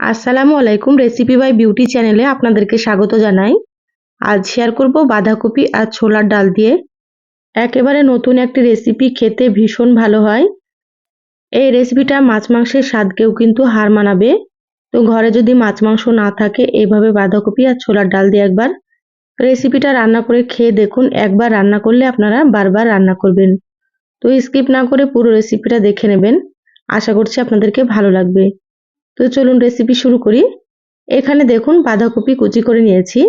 আসসালামু আলাইকুম recipe by beauty চ্যানেলে আপনাদেরকে স্বাগত জানাই। আজ শেয়ার করব বাঁধাকপি আর ছোলার ডাল দিয়ে। একেবারে নতুন একটি রেসিপি খেতে ভীষণ ভালো হয়। এই রেসিপিটা মাছ মাংসের স্বাদকেও কিন্তু হার মানাবে। তো ঘরে যদি মাছ মাংস না থাকে এইভাবে বাঁধাকপি আর ছোলার ডাল দিয়ে একবার রেসিপিটা রান্না করে খেয়ে দেখুন। একবার রান্না করলে আপনারা বারবার রান্না করবেন। তো স্কিপ না করে পুরো রেসিপিটা দেখে নেবেন। আশা করছি আপনাদেরকে ভালো লাগবে। তো চলুন রেসিপি শুরু করি। এখানে দেখুন বাঁধাকপি কুচি করে নিয়েছি।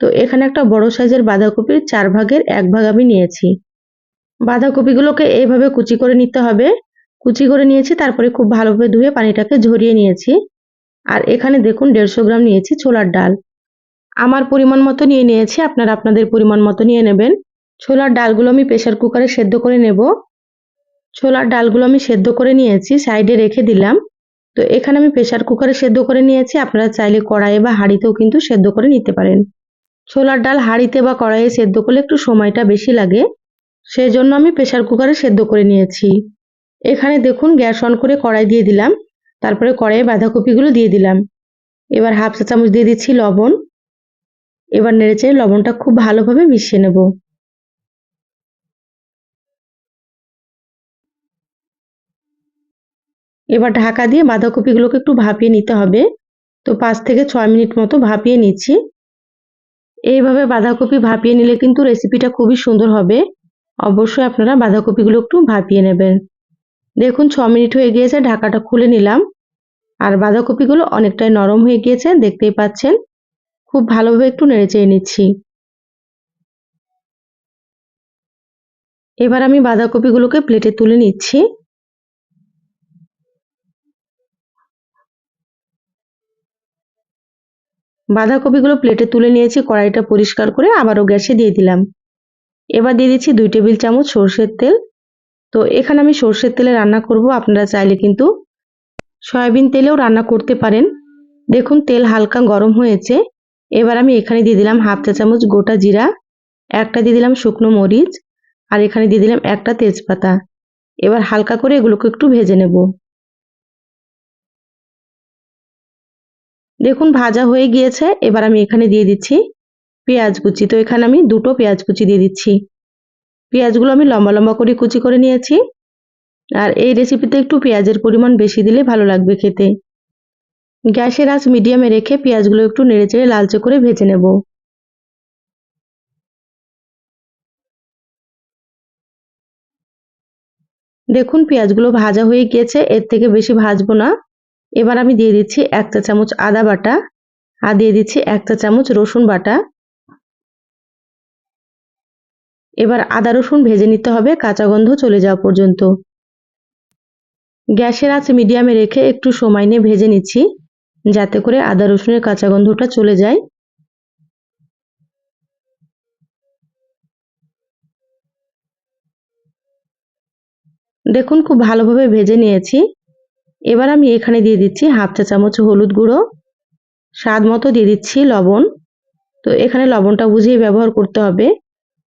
তো এখানে একটা বড় সাইজের বাঁধাকপির চার ভাগের এক ভাগ আমি নিয়েছি। বাঁধাকপিগুলোকে এইভাবে কুচি করে নিতে হবে। কুচি করে নিয়েছি, তারপরে খুব ভালোভাবে ধুয়ে পানিটাকে ঝরিয়ে নিয়েছি। আর এখানে দেখুন দেড়শো গ্রাম নিয়েছি ছোলার ডাল। আমার পরিমাণ মতো নিয়ে নিয়েছি, আপনারা আপনাদের পরিমাণ মতো নিয়ে নেবেন। ছোলার ডালগুলো আমি প্রেশার কুকারে সেদ্ধ করে নেব। ছোলার ডালগুলো আমি সেদ্ধ করে নিয়েছি, সাইডে রেখে দিলাম। তো এখানে আমি প্রেশার কুকারে সেদ্ধ করে নিয়েছি। আপনারা চাইলে কড়াইয়ে বা হাঁড়িতেও কিন্তু সেদ্ধ করে নিতে পারেন। ছোলার ডাল হাঁড়িতে বা কড়াইয়ে সেদ্ধ করলে একটু সময়টা বেশি লাগে। সেই জন্য আমি প্রেশার কুকারে সেদ্ধ করে নিয়েছি। এখানে দেখুন গ্যাস অন করে কড়াই দিয়ে দিলাম। তারপরে কড়াইয়ে বাঁধাকপিগুলো দিয়ে দিলাম। এবার হাফ চা চামচ দিয়ে দিচ্ছি লবণ। এবার নেড়েচে লবণটা খুব ভালোভাবে মিশিয়ে নেব। এবার ঢাকা দিয়ে বাঁধাকপিগুলোকে একটু ভাপিয়ে নিতে হবে। তো পাঁচ থেকে ছয় মিনিট মতো ভাপিয়ে নিচ্ছি। এইভাবে বাঁধাকপি ভাপিয়ে নিলে কিন্তু রেসিপিটা খুবই সুন্দর হবে। অবশ্যই আপনারা বাঁধাকপিগুলো একটু ভাপিয়ে নেবেন। দেখুন, ছ মিনিট হয়ে গিয়েছে, ঢাকাটা খুলে নিলাম। আর বাঁধাকপিগুলো অনেকটাই নরম হয়ে গিয়েছে, দেখতেই পাচ্ছেন। খুব ভালোভাবে একটু নেড়ে চেয়ে নিচ্ছি। এবার আমি বাঁধাকপিগুলোকে প্লেটে তুলে নিচ্ছি। বাঁধাকপিগুলো প্লেটে তুলে নিয়েছি, কড়াইটা পরিষ্কার করে আবারও গ্যাসে দিয়ে দিলাম। এবার দিয়ে দিচ্ছি দুই টেবিল চামচ সর্ষের তেল। তো এখানে আমি সর্ষের তেলে রান্না করব, আপনারা চাইলে কিন্তু সয়াবিন তেলেও রান্না করতে পারেন। দেখুন, তেল হালকা গরম হয়েছে। এবার আমি এখানে দিয়ে দিলাম হাফ চা চামচ গোটা জিরা, একটা দিয়ে দিলাম শুকনো মরিচ, আর এখানে দিয়ে দিলাম একটা তেজপাতা। এবার হালকা করে এগুলোকে একটু ভেজে নেব। দেখুন, ভাজা হয়ে গিয়েছে। এবার আমি এখানে দিয়ে দিচ্ছি পেঁয়াজ কুচি। তো এখানে আমি দুটো পেঁয়াজ কুচি দিয়ে দিচ্ছি। পেঁয়াজগুলো আমি লম্বা লম্বা করে কুচি করে নিয়েছি। আর এই রেসিপিতে একটু পেঁয়াজের পরিমাণ বেশি দিলে ভালো লাগবে খেতে। গ্যাসের আঁচ মিডিয়ামে রেখে পেঁয়াজগুলো একটু নেড়ে চেড়ে লালচে করে ভেজে নেব। দেখুন, পেঁয়াজগুলো ভাজা হয়ে গিয়েছে। এর থেকে বেশি ভাজবো না। এবার আমি দিয়ে দিচ্ছি এক চা চামচ আদা বাটা আর দিয়ে দিচ্ছি এক চা চামচ রসুন বাটা। এবার আদা রসুন ভেজে নিতে হবে, কাঁচা গন্ধ চলে যাওয়া পর্যন্ত। গ্যাসের আঁচ মিডিয়ামে রেখে একটু সময় নিয়ে ভেজে নিচ্ছি, যাতে করে আদা রসুনের কাঁচা গন্ধটা চলে যায়। দেখুন, খুব ভালোভাবে ভেজে নিয়েছি। এবার আমি এখানে দিয়ে দিচ্ছি হাফ চা চামচ হলুদ গুঁড়ো, স্বাদ মতো দিয়ে দিচ্ছি লবণ। তো এখানে লবণটা বুঝিয়ে ব্যবহার করতে হবে,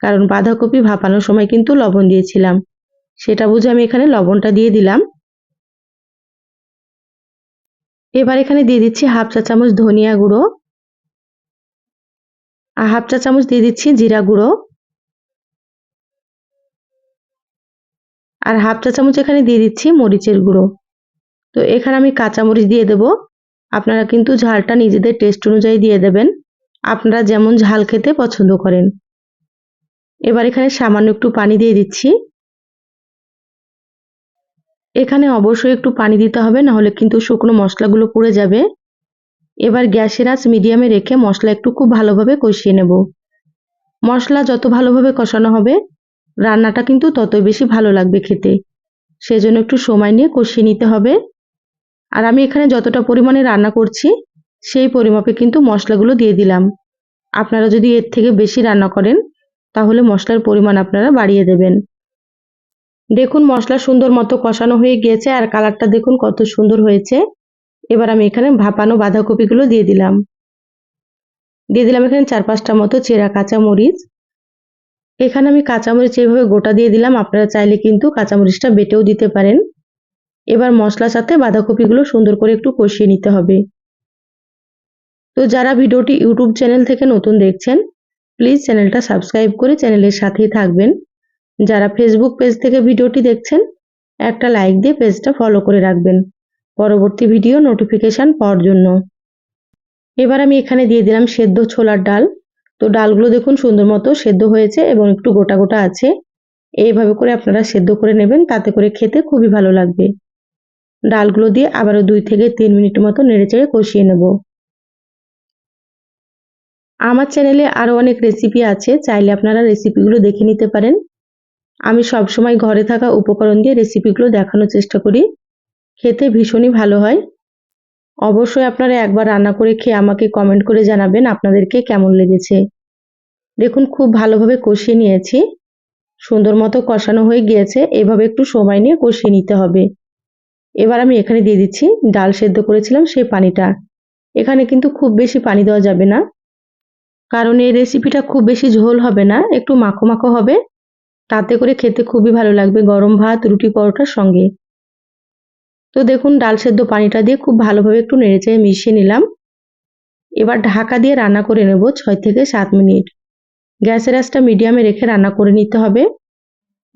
কারণ বাঁধাকপি ভাপানোর সময় কিন্তু লবণ দিয়েছিলাম। সেটা বুঝে আমি এখানে লবণটা দিয়ে দিলাম। এবার এখানে দিয়ে দিচ্ছি হাফ চা চামচ ধনিয়া গুঁড়ো, আর হাফ চা চামচ দিয়ে দিচ্ছি জিরা গুঁড়ো। আর হাফ চা চামচ এখানে দিয়ে দিচ্ছি মরিচের গুঁড়ো। তো এখানে আমি কাঁচামরিচ দিয়ে দেব। আপনারা কিন্তু ঝালটা নিজেদের টেস্ট অনুযায়ী দিয়ে দেবেন। আপনারা যেমন ঝাল খেতে পছন্দ করেন। এবার এখানে সামান্য একটু পানি দিয়ে দিচ্ছি। এখানে অবশ্যই একটু পানি দিতে হবে, নাহলে কিন্তু শুকনো মশলাগুলো পুড়ে যাবে। এবার গ্যাসের আঁচ মিডিয়ামে রেখে মশলা একটু খুব ভালোভাবে কষিয়ে নেব। মশলা যত ভালোভাবে কষানো হবে, রান্নাটা কিন্তু ততই বেশি ভালো লাগবে খেতে। সেজন্য একটু সময় নিয়ে কষিয়ে নিতে হবে। আর আমি এখানে যতটা পরিমাণে রান্না করছি, সেই পরিমাপে কিন্তু মশলাগুলো দিয়ে দিলাম। আপনারা যদি এর থেকে বেশি রান্না করেন, তাহলে মশলার পরিমাণ আপনারা বাড়িয়ে দেবেন। দেখুন, মশলা সুন্দর মতো কষানো হয়ে গিয়েছে আর কালারটা দেখুন কত সুন্দর হয়েছে। এবার আমি এখানে ভাপানো বাঁধাকপিগুলো দিয়ে দিলাম। দিয়ে দিলাম এখানে চার পাঁচটা মতো চেরা কাঁচা মরিচ এখানে আমি কাঁচামরিচ এইভাবে গোটা দিয়ে দিলাম, আপনারা চাইলে কিন্তু কাঁচামরিচটা বেটেও দিতে পারেন। এবার মশলার সাথে বাঁধাকপিগুলো সুন্দর করে একটু কষিয়ে নিতে হবে। তো যারা ভিডিওটি ইউটিউব চ্যানেল থেকে নতুন দেখছেন, প্লিজ চ্যানেলটা সাবস্ক্রাইব করে চ্যানেলের সাথেই থাকবেন। যারা ফেসবুক পেজ থেকে ভিডিওটি দেখছেন, একটা লাইক দিয়ে পেজটা ফলো করে রাখবেন। পরবর্তী ভিডিও নোটিফিকেশান পাওয়ার জন্য। এবার আমি এখানে দিয়ে দিলাম সেদ্ধ ছোলার ডাল। তো ডালগুলো দেখুন সুন্দর মতো সেদ্ধ হয়েছে এবং একটু গোটা গোটা আছে। এইভাবে করে আপনারা সেদ্ধ করে নেবেন, তাতে করে খেতে খুবই ভালো লাগবে। ডালগুলো দিয়ে আবারও দুই থেকে তিন মিনিট মতো নেড়েচেড়ে কষিয়ে নেব। আমার চ্যানেলে আরও অনেক রেসিপি আছে, চাইলে আপনারা রেসিপিগুলো দেখে নিতে পারেন। আমি সবসময় ঘরে থাকা উপকরণ দিয়ে রেসিপিগুলো দেখানোর চেষ্টা করি। খেতে ভীষণই ভালো হয়। অবশ্যই আপনারা একবার রান্না করে খেয়ে আমাকে কমেন্ট করে জানাবেন আপনাদেরকে কেমন লেগেছে। দেখুন, খুব ভালোভাবে কষিয়ে নিয়েছি। সুন্দর মতো কষানো হয়ে গিয়েছে। এভাবে একটু সময় নিয়ে কষিয়ে নিতে হবে। এবার আমি এখানে দিয়ে দিচ্ছি, ডাল সেদ্ধ করেছিলাম, সেই পানিটা। এখানে কিন্তু খুব বেশি পানি দেওয়া যাবে না, কারণ এই রেসিপিটা খুব বেশি ঝোল হবে না, একটু মাখো মাখো হবে। তাতে করে খেতে খুবই ভালো লাগবে গরম ভাত, রুটি পরোটার সঙ্গে। তো দেখুন, ডাল সেদ্ধ পানিটা দিয়ে খুব ভালোভাবে একটু নেড়েচেড়ে মিশিয়ে নিলাম। এবার ঢাকা দিয়ে রান্না করে নেব ছয় থেকে সাত মিনিট। গ্যাসের আঁচটা মিডিয়ামে রেখে রান্না করে নিতে হবে।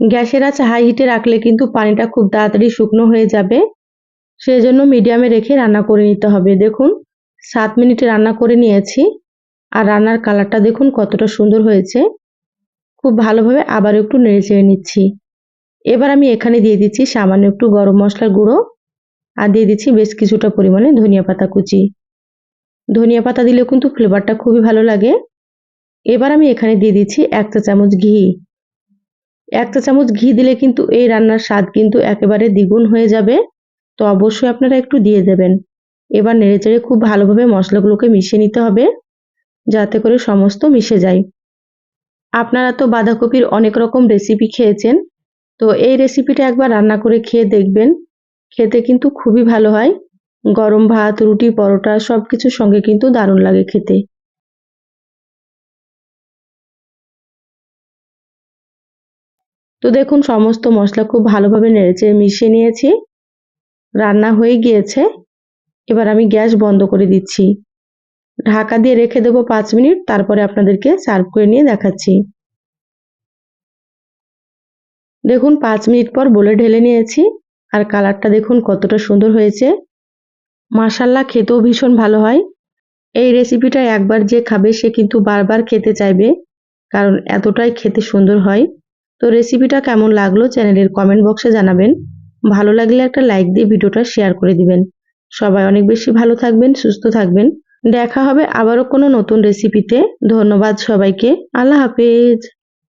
গ্যাসের আঁচ হাই হিটে রাখলে কিন্তু পানিটা খুব তাড়াতাড়ি শুকনো হয়ে যাবে। সেই জন্য মিডিয়ামে রেখে রান্না করে নিতে হবে। দেখুন, সাত মিনিটে রান্না করে নিয়েছি। আর রান্নার কালারটা দেখুন কতটা সুন্দর হয়েছে। খুব ভালোভাবে আবার একটু নেড়ে চেড়ে নিচ্ছি। এবার আমি এখানে দিয়ে দিচ্ছি সামান্য একটু গরম মশলার গুঁড়ো। আর দিয়ে দিচ্ছি বেশ কিছুটা পরিমাণে ধনিয়া পাতা কুচি। ধনিয়া পাতা দিলে কিন্তু ফ্লেভারটা খুবই ভালো লাগে। এবার আমি এখানে দিয়ে দিচ্ছি এক চা চামচ ঘি। এক চা চামচ ঘি দিলে কিন্তু এই রান্নার স্বাদ কিন্তু একেবারে দ্বিগুণ হয়ে যাবে। তো অবশ্যই আপনারা একটু দিয়ে দেবেন। এবার নেড়েচেড়ে খুব ভালোভাবে মশলাগুলোকে মিশিয়ে নিতে হবে, যাতে করে সমস্ত মিশে যায়। আপনারা তো বাঁধাকপির অনেক রকম রেসিপি খেয়েছেন, তো এই রেসিপিটা একবার রান্না করে খেয়ে দেখবেন। খেতে কিন্তু খুবই ভালো হয়। গরম ভাত, রুটি, পরোটা সব কিছুর সঙ্গে কিন্তু দারুণ লাগে খেতে। তো দেখুন, সমস্ত মশলা খুব ভালোভাবে নেড়েচে মিশিয়ে নিয়েছি। রান্না হয়ে গিয়েছে। এবার আমি গ্যাস বন্ধ করে দিচ্ছি। ঢাকা দিয়ে রেখে দেবো পাঁচ মিনিট, তারপরে আপনাদেরকে সার্ভ করে নিয়ে দেখাচ্ছি। দেখুন, পাঁচ মিনিট পর বলে ঢেলে নিয়েছি, আর কালারটা দেখুন কতটা সুন্দর হয়েছে। মাসাল্লা খেতেও ভীষণ ভালো হয়। এই রেসিপিটা একবার যে খাবে, সে কিন্তু বারবার খেতে চাইবে, কারণ এতটাই খেতে সুন্দর হয়। তো রেসিপিটা কেমন লাগল চ্যানেলের কমেন্ট বক্সে জানাবেন। ভালো লাগলে একটা লাইক দিয়ে ভিডিওটা শেয়ার করে দিবেন। সবাই অনেক বেশি ভালো থাকবেন, সুস্থ থাকবেন। দেখা হবে আবারও কোনো নতুন রেসিপিতে ধন্যবাদ সবাইকে। আল্লাহ হাফেজ।